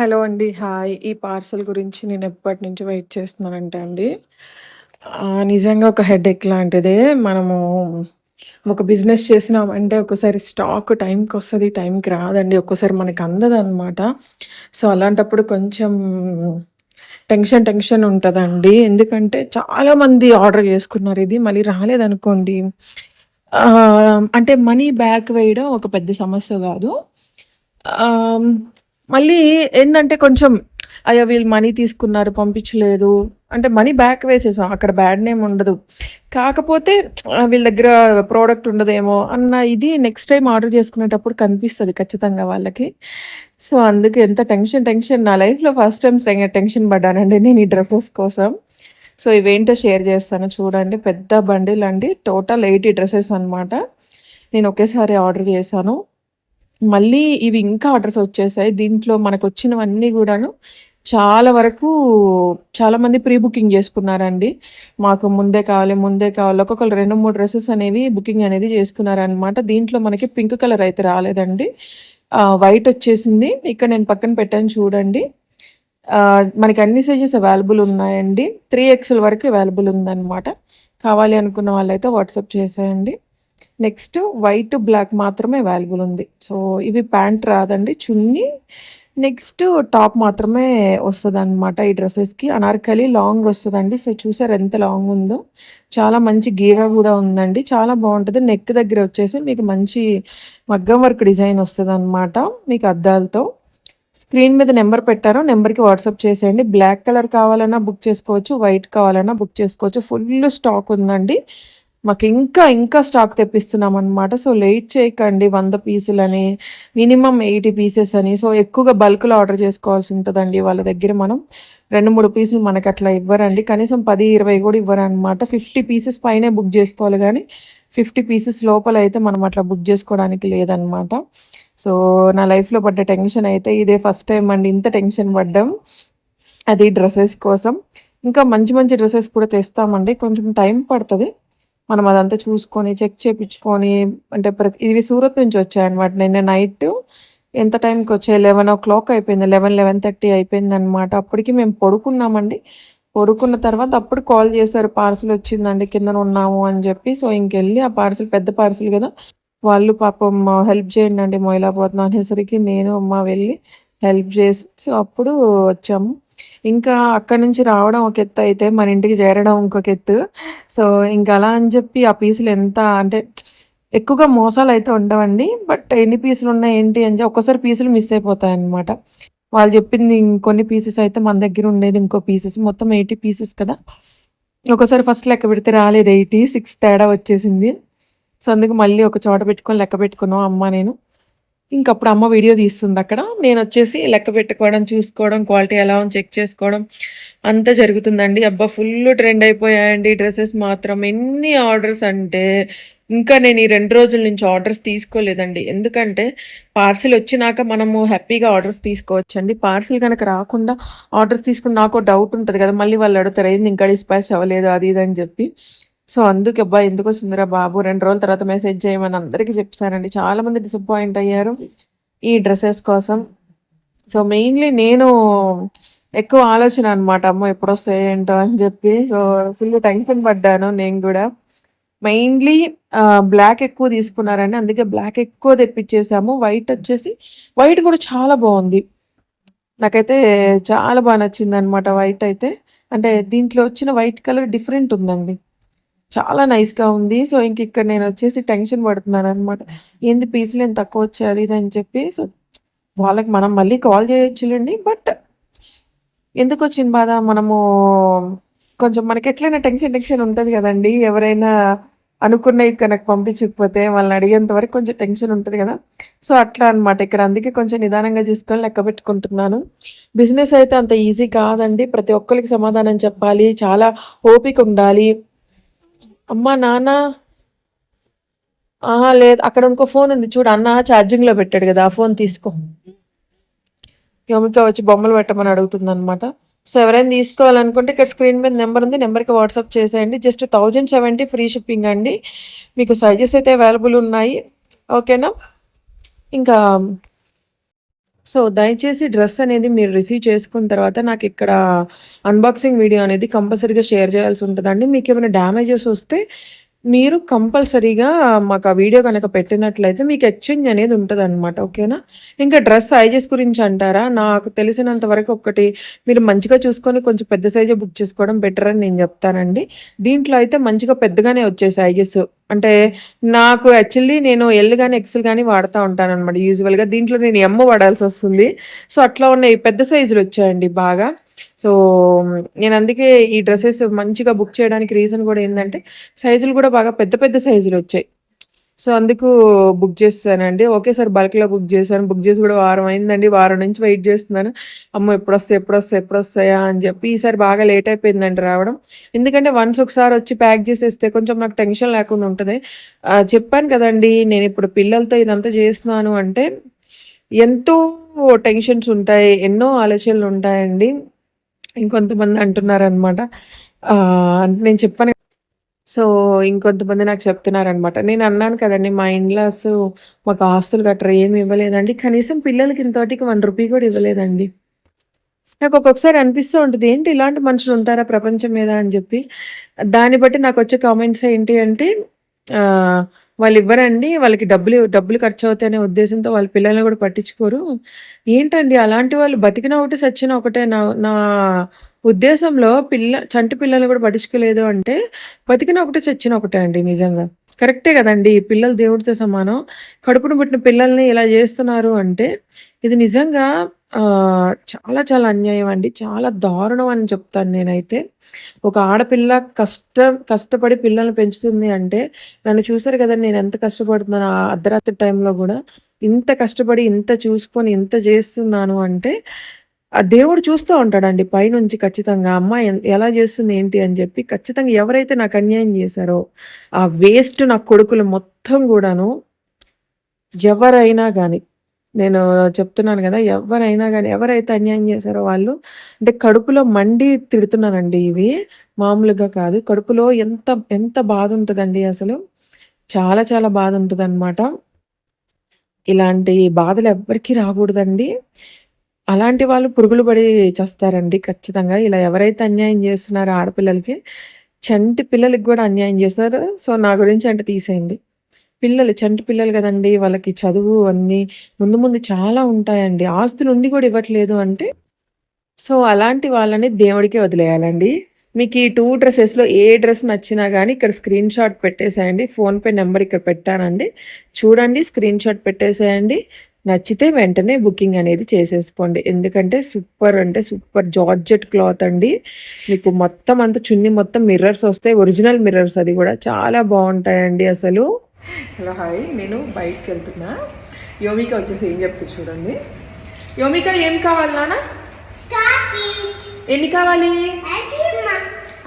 Hello అండి. Hi. ఈ parcel గురించి నేను ఎప్పటి నుంచి వెయిట్ చేస్తున్నానంటే అండి, నిజంగా ఒక హెడేక్ లాంటిదే. మనము ఒక బిజినెస్ చేసినామంటే ఒక్కోసారి స్టాక్ టైంకి వస్తుంది టైంకి రాదండి. ఒక్కోసారి మనకు అందదనమాట. సో, అలాంటప్పుడు కొంచెం టెన్షన్, టెన్షన్ ఉంటుందండి ఎందుకంటే చాలామంది ఆర్డర్ చేసుకున్నారు ఇది. మళ్ళీ రాలేదనుకోండి అంటే మనీ బ్యాక్ వేయడం ఒక పెద్ద సమస్య కాదు మళ్ళీ ఏంటంటే కొంచెం అయ్యో! వీళ్ళు మనీ తీసుకున్నారు, పంపించలేదు. అంటే మనీ బ్యాక్ వేసేసాం. అక్కడ బ్యాడ్ నేమ్ ఉండదు. కాకపోతే వీళ్ళ దగ్గర ప్రోడక్ట్ ఉండదేమో అన్న ఇది నెక్స్ట్ టైం ఆర్డర్ చేసుకునేటప్పుడు కనిపిస్తుంది ఖచ్చితంగా వాళ్ళకి. సో, అందుకు ఎంత టెన్షన్, టెన్షన్ నా లైఫ్‌లో ఫస్ట్ టైమ్ టెన్షన్ పడ్డానండి నేను ఈ డ్రెస్సెస్ కోసం. సో, ఇవేంటో షేర్ చేస్తాను చూడండి. పెద్ద బండిల్ అండి. టోటల్ ఎయిటీ డ్రెస్సెస్ అనమాట. నేను ఒకేసారి ఆర్డర్ చేశాను. మళ్ళీ ఇవి ఇంకా ఆర్డర్స్ వచ్చేసాయి. దీంట్లో మనకు వచ్చినవన్నీ కూడాను చాలా వరకు చాలామంది ప్రీ బుకింగ్ చేసుకున్నారండి. మాకు ముందే కావాలి, ముందే కావాలి. ఒక్కొక్కరు రెండు మూడు డ్రెస్సెస్ అనేవి బుకింగ్ అనేది చేసుకున్నారనమాట. దీంట్లో మనకి పింక్ కలర్ అయితే రాలేదండి. వైట్ వచ్చేసింది. ఇక్కడ నేను పక్కన పెట్టాను చూడండి. మనకి అన్ని సైజెస్ అవైలబుల్ ఉన్నాయండి. త్రీ ఎక్స్‌ఎల్ వరకు అవైలబుల్ ఉందన్నమాట కావాలి అనుకున్న వాళ్ళైతే వాట్సాప్ చేసేయండి. నెక్స్ట్ వైట్, బ్లాక్ మాత్రమే అవైలబుల్ ఉంది. సో, ఇవి ప్యాంట్ రాదండి. చున్నీ నెక్స్ట్ టాప్ మాత్రమే వస్తుంది అనమాట ఈ డ్రెస్సెస్కి అనార్కలి లాంగ్ వస్తుందండి సో, చూసారు ఎంత లాంగ్ ఉందో. చాలా మంచి గీర కూడా ఉందండి. చాలా బాగుంటుంది నెక్ దగ్గర వచ్చేసి మీకు మంచి మగ్గం వర్క్ డిజైన్ వస్తదనమాట. మీకు అద్దాలతో. స్క్రీన్ మీద నెంబర్ పెట్టారు నెంబర్‌కి వాట్సాప్ చేసేయండి. బ్లాక్ కలర్ కావాలన్నా బుక్ చేసుకోవచ్చు. వైట్ కావాలన్నా బుక్ చేసుకోవచ్చు. ఫుల్ స్టాక్ ఉందండి. మాకు ఇంకా, ఇంకా స్టాక్ తెప్పిస్తున్నాం అనమాట సో, లేట్ చేయకండి వంద పీసులని, మినిమం ఎయిటీ పీసెస్ అని. సో, ఎక్కువగా బల్క్‌లో ఆర్డర్ చేసుకోవాల్సి ఉంటుందండి వాళ్ళ దగ్గర మనం. 2, 3 పీసులు మనకట్లా ఇవ్వరండి. కనీసం పది ఇరవై కూడా ఇవ్వరనమాట. 50 పీసెస్ పైనే బుక్ చేసుకోవాలి కానీ ఫిఫ్టీ పీసెస్ లోపల అయితే మనం అట్లా బుక్ చేసుకోవడానికి లేదనమాట. సో, నా లైఫ్‌లో పడ్డ టెన్షన్ అయితే ఇదే ఫస్ట్ టైం అండి ఇంత టెన్షన్ పడ్డం. అది డ్రెస్సెస్ కోసం. ఇంకా మంచి, మంచి డ్రెస్సెస్ కూడా తెస్తామండి. కొంచెం టైం పడుతుంది మనం అదంతా చూసుకొని, చెక్ చేయించుకొని అంటే ప్రతి ఇవి సూరత్ నుంచి వచ్చాయన్నమాట. నిన్న నైట్ ఎంత టైంకి వచ్చాయి లెవెన్ ఓ క్లాక్ అయిపోయింది. 11, 11:30 అయిపోయిందనమాట. అప్పటికి మేము పడుకున్నామండి. పడుకున్న తర్వాత అప్పుడు కాల్ చేశారు. పార్సెల్ వచ్చిందండి. కిందన ఉన్నాము అని చెప్పి. సో, ఇంకెళ్ళి ఆ పార్సిల్ పెద్ద పార్సెల్ కదా వాళ్ళు పాపం హెల్ప్ చేయండండి మొయలేకపోతున్నాం అనేసరికి నేను, అమ్మ వెళ్ళి హెల్ప్ చేసి సో, అప్పుడు వచ్చాము. ఇంకా అక్కడి నుంచి రావడం ఒక ఎత్తు అయితే మన ఇంటికి చేరడం ఇంకొక ఎత్తు. సో, ఇంక అలా అని చెప్పి ఆ పీసులు ఎంత అంటే ఎక్కువగా మోసాలు అయితే ఉండవండి. బట్ ఎన్ని పీసులు ఉన్నాయి ఏంటి అని చెప్పి ఒక్కోసారి పీసులు మిస్ అయిపోతాయి అనమాట వాళ్ళు చెప్పింది ఇంకొన్ని పీసెస్ అయితే మన దగ్గర ఉండేది ఇంకో పీసెస్. మొత్తం 80 పీసెస్ కదా! ఒకసారి ఫస్ట్ లెక్క పెడితే రాలేదు 80, 6 తేడా వచ్చేసింది. సో, అందుకు మళ్ళీ ఒక చోట పెట్టుకొని లెక్క పెట్టుకున్నాం అమ్మ, నేను. ఇంకప్పుడు అమ్మ వీడియో తీస్తుంది అక్కడ నేను వచ్చేసి లెక్క పెట్టుకోవడం, చూసుకోవడం, క్వాలిటీ ఎలా ఉంది చెక్ చేసుకోవడం అంతా జరుగుతుందండి. అబ్బా! ఫుల్ ట్రెండ్ అయిపోయాయండి డ్రెస్సెస్ మాత్రం. ఎన్ని ఆర్డర్స్ అంటే ఇంకా నేను ఈ రెండు రోజుల నుంచి ఆర్డర్స్ తీసుకోలేదండి. ఎందుకంటే పార్సెల్ వచ్చినాక మనము హ్యాపీగా ఆర్డర్స్ తీసుకోవచ్చండి. పార్సిల్ కనుక రాకుండా ఆర్డర్స్ తీసుకుని నాకు డౌట్ ఉంటుంది కదా! మళ్ళీ వాళ్ళు అడుగుతారు ఏంది ఇంకా డిస్పాచ్ అవ్వలేదు అది ఇది అని చెప్పి. సో, అందుకే అబ్బా! ఎందుకొస్తుందిరా బాబు రెండు రోజుల తర్వాత మెసేజ్ చేయమని అందరికీ చెప్పేసానండి. చాలామంది డిసప్పాయింట్ అయ్యారు ఈ డ్రెస్సెస్ కోసం. సో, మెయిన్‌లీ నేను ఎక్కువ ఆలోచన అనమాట. అమ్మ ఎప్పుడు వస్తాయి ఏంటో అని చెప్పి. సో, ఫుల్ టెన్షన్ పడ్డాను నేను కూడా మెయిన్‌లీ బ్లాక్ ఎక్కువ తీసుకున్నారని అందుకే బ్లాక్ ఎక్కువ తెప్పించేసాము వైట్ వచ్చేసి వైట్ కూడా చాలా బాగుంది నాకైతే చాలా బా నచ్చిందనమాట వైట్ అయితే. అంటే దీంట్లో వచ్చిన వైట్ కలర్ డిఫరెంట్ ఉందండి. చాలా నైస్‌గా ఉంది. సో, ఇంక ఇక్కడ నేను వచ్చేసి టెన్షన్ పడుతున్నాను అనమాట ఏంది పీసులేం తక్కువొచ్చాయి అది ఇది అని చెప్పి. సో, వాళ్ళకి మనం మళ్ళీ కాల్ చేయొచ్చులేండి బట్ ఎందుకు వచ్చింది బాధ మనము కొంచెం మనకి ఎట్లయినా టెన్షన్, టెన్షన్ ఉంటుంది కదండి ఎవరైనా అనుకున్నవి కనుక పంపించకపోతే వాళ్ళని అడిగేంత వరకు కొంచెం టెన్షన్ ఉంటుంది కదా సో, అట్లా అనమాట. ఇక్కడ అందుకే కొంచెం నిదానంగా చూసుకొని లెక్క పెట్టుకుంటున్నాను. బిజినెస్ అయితే అంత ఈజీ కాదండి. ప్రతి ఒక్కరికి సమాధానం చెప్పాలి. చాలా ఓపిక ఉండాలి. అమ్మా నాన్న ఆహా లేదు. అక్కడ ఇంకో ఫోన్ ఉంది చూడు అన్న ఛార్జింగ్‌లో పెట్టాడు కదా ఆ ఫోన్ తీసుకో. యమిక వచ్చి బొమ్మలు పెట్టమని అడుగుతుందనమాట. సో, ఎవరైనా తీసుకోవాలనుకుంటే ఇక్కడ స్క్రీన్ మీద నెంబర్ ఉంది. నెంబర్‌కి వాట్సాప్ చేసేయండి. జస్ట్ 1070 ఫ్రీ షిప్పింగ్ అండి. మీకు సైజెస్ అయితే అవైలబుల్ ఉన్నాయి. ఓకేనా? ఇంకా సో దయచేసి డ్రెస్ అనేది మీరు రిసీవ్ చేసుకున్న తర్వాత నాకు ఇక్కడ అన్బాక్సింగ్ వీడియో అనేది కంపల్సరీగా షేర్ చేయాల్సి ఉంటుందండి. మీకు ఏమైనా డ్యామేజెస్ వస్తే మీరు కంపల్సరీగా మాకు ఆ వీడియో కనుక పెట్టినట్లయితే మీకు ఎక్స్చేంజ్ అనేది ఉంటుంది అనమాట ఓకేనా? ఇంకా డ్రెస్ సైజెస్ గురించి అంటారా? నాకు తెలిసినంత వరకు ఒకటి మీరు మంచిగా చూసుకొని కొంచెం పెద్ద సైజే బుక్ చేసుకోవడం బెటర్ అని నేను చెప్తానండి. దీంట్లో అయితే మంచిగా పెద్దగానే వచ్చాయి సైజెస్. అంటే నాకు యాక్చువల్లీ నేను ఎల్ కానీ ఎక్సెల్ కానీ వాడుతూ ఉంటాను అనమాట యూజువల్గా. దీంట్లో నేను ఎమ్మ వాడాల్సి వస్తుంది. సో అట్లా ఉన్నాయి. పెద్ద సైజులు వచ్చాయండి బాగా. సో నేను అందుకే ఈ డ్రెస్సెస్ మంచిగా బుక్ చేయడానికి రీజన్ కూడా ఏంటంటే సైజులు కూడా బాగా పెద్ద పెద్ద సైజులు వచ్చాయి. సో అందుకు బుక్ చేస్తానండి. ఒకేసారి బల్క్లో బుక్ చేశాను. బుక్ చేసి కూడా వారం అయిందండి. వారం నుంచి వెయిట్ చేస్తున్నాను. అమ్మ ఎప్పుడు వస్తాయి ఎప్పుడు వస్తాయి ఎప్పుడు వస్తాయా అని చెప్పి ఈసారి బాగా లేట్ అయిపోయిందండి రావడం. ఎందుకంటే వన్స్ ఒకసారి వచ్చి ప్యాక్ చేసేస్తే కొంచెం నాకు టెన్షన్ లేకుండా ఉంటుంది. చెప్పాను కదండి నేను ఇప్పుడు పిల్లలతో ఇదంతా చేస్తున్నాను అంటే ఎంతో టెన్షన్స్ ఉంటాయి ఎన్నో ఆలోచనలు ఉంటాయండి. ఇంకొంతమంది అంటున్నారనమాట. అంటే నేను చెప్పాను. సో ఇంకొంతమంది నాకు చెప్తున్నారనమాట. నేను అన్నాను కదండి మా ఇన్లాస్ మాకు ఆస్తులు గట్రా ఏమి ఇవ్వలేదండి. కనీసం పిల్లలకి ఇంతటికి వన్ రూపీ కూడా ఇవ్వలేదండి. నాకు ఒక్కొక్కసారి అనిపిస్తూ ఉంటుంది ఏంటి ఇలాంటి మనుషులు ఉంటారా ప్రపంచం మీద? అని చెప్పి. దాన్ని బట్టి నాకు వచ్చే కామెంట్స్ ఏంటి అంటే వాళ్ళు ఇవ్వరండి వాళ్ళకి డబ్బులు డబ్బులు ఖర్చు అవుతాయనే ఉద్దేశంతో వాళ్ళ పిల్లల్ని కూడా పట్టించుకోరు. ఏంటండి అలాంటి వాళ్ళు బతికిన ఒకటి సచ్చిన ఒకటే నా నా ఉద్దేశంలో పిల్ల చంటి పిల్లల్ని కూడా పట్టించుకోలేదు అంటే బతికిన ఒకటి చచ్చిన ఒకటే అండి నిజంగా. కరెక్టే కదండి పిల్లలు దేవుడితో సమానం. కడుపును పుట్టిన పిల్లల్ని ఇలా చేస్తున్నారు అంటే ఇది నిజంగా చాలా చాలా అన్యాయం అండి చాలా దారుణం అని చెప్తాను నేనైతే. ఒక ఆడపిల్ల కష్టం కష్టపడి పిల్లల్ని పెంచుతుంది అంటే నన్ను చూసారు కదండి నేను ఎంత కష్టపడుతున్నాను ఆ అర్ధరాత్రి టైంలో కూడా. ఇంత కష్టపడి ఇంత చూసుకొని ఇంత చేస్తున్నాను అంటే ఆ దేవుడు చూస్తూ ఉంటాడండి పైనుంచి ఖచ్చితంగా. అమ్మాయి ఎన్- ఎలా చేస్తుంది ఏంటి అని చెప్పి ఖచ్చితంగా ఎవరైతే నాకు అన్యాయం చేశారో ఆ వేస్ట్ నా కొడుకులు మొత్తం కూడాను ఎవరైనా కానీ నేను చెప్తున్నాను కదా ఎవరైనా కానీ ఎవరైతే అన్యాయం చేశారో వాళ్ళు అంటే కడుపులో మండి తిడుతున్నానండి ఇవి. మామూలుగా కాదు. కడుపులో ఎంత ఎంత బాధ ఉంటుందండి అసలు? చాలా చాలా బాధ ఉంటుంది ఇలాంటి బాధలు ఎవ్వరికీ రాకూడదండి. అలాంటి వాళ్ళు పురుగులు పడి చేస్తారండి ఖచ్చితంగా. ఇలా ఎవరైతే అన్యాయం చేస్తున్నారో ఆడపిల్లలకి చంటి పిల్లలకి కూడా అన్యాయం చేస్తున్నారు సో నా గురించి అంటే తీసేయండి. పిల్లలు చంటి పిల్లలు కదండి వాళ్ళకి చదువు అన్నీ ముందు ముందు చాలా ఉంటాయండి. ఆస్తులు ఉండి కూడా ఇవ్వట్లేదు అంటే సో అలాంటి వాళ్ళని దేవుడికే వదిలేయాలండి. మీకు ఈ టూ డ్రెస్సెస్లో ఏ డ్రెస్ నచ్చినా కానీ ఇక్కడ స్క్రీన్ షాట్ పెట్టేసేయండి. ఫోన్పే నెంబర్ ఇక్కడ పెట్టానండి. చూడండి స్క్రీన్ షాట్ పెట్టేసేయండి. నచ్చితే వెంటనే బుకింగ్ అనేది చేసేసుకోండి. ఎందుకంటే సూపర్ అంటే సూపర్ జార్జెట్ క్లాత్ అండి. మీకు మొత్తం అంతా చున్ని మొత్తం మిర్రర్స్ వస్తాయి. ఒరిజినల్ మిర్రర్స్ అది కూడా చాలా బాగుంటాయండి అసలు. Hello hi. నేను బయటకు వెళ్తున్నా. యోమిక వచ్చేసి ఏం చెప్తా చూడండి. యోమిక ఏం కావాలి నాన్న? ఎన్ని కావాలి?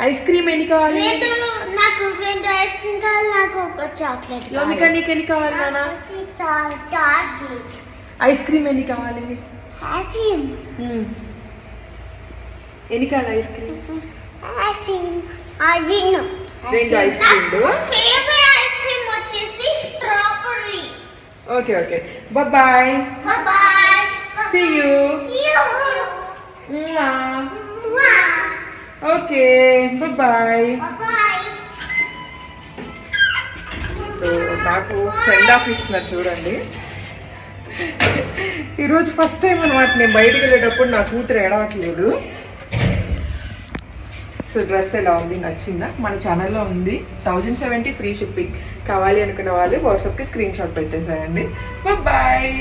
ఐస్ క్రీమ్ ఎన్ని కావాలి? రెండు నాకు రెండు ఐస్ క్రీమ్ కావాలి నాకు ఒక చాక్లెట్ యోమిక నీకు ఎన్ని కావాలి నాన్న? ఐస్ క్రీమ్ ఎన్ని కావాలి. ఎన్ని కావాలి ఐస్ క్రీమ్? రెండు ఐస్ క్రీమ్లు. వచ్చేసి strawberry okay okay bye bye see you see you okay bye bye so నాకు సెండ్ ఆఫ్ ఇస్తున్నారు చూడండి. ఈరోజు ఫస్ట్ టైం అనమాట నేను బయటికి వెళ్ళేటప్పుడు నా కూతురు ఏడవట్లేదు. సో డ్రెస్ ఎలా ఉంది? నచ్చిందా? మన ఛానల్లో ఉంది. థౌజండ్ సెవెంటీ ఫ్రీ షిప్పింగ్ కావాలి అనుకున్న వాళ్ళు వాట్సాప్కి స్క్రీన్ షాట్ పెట్టేసేయండి. బాయ్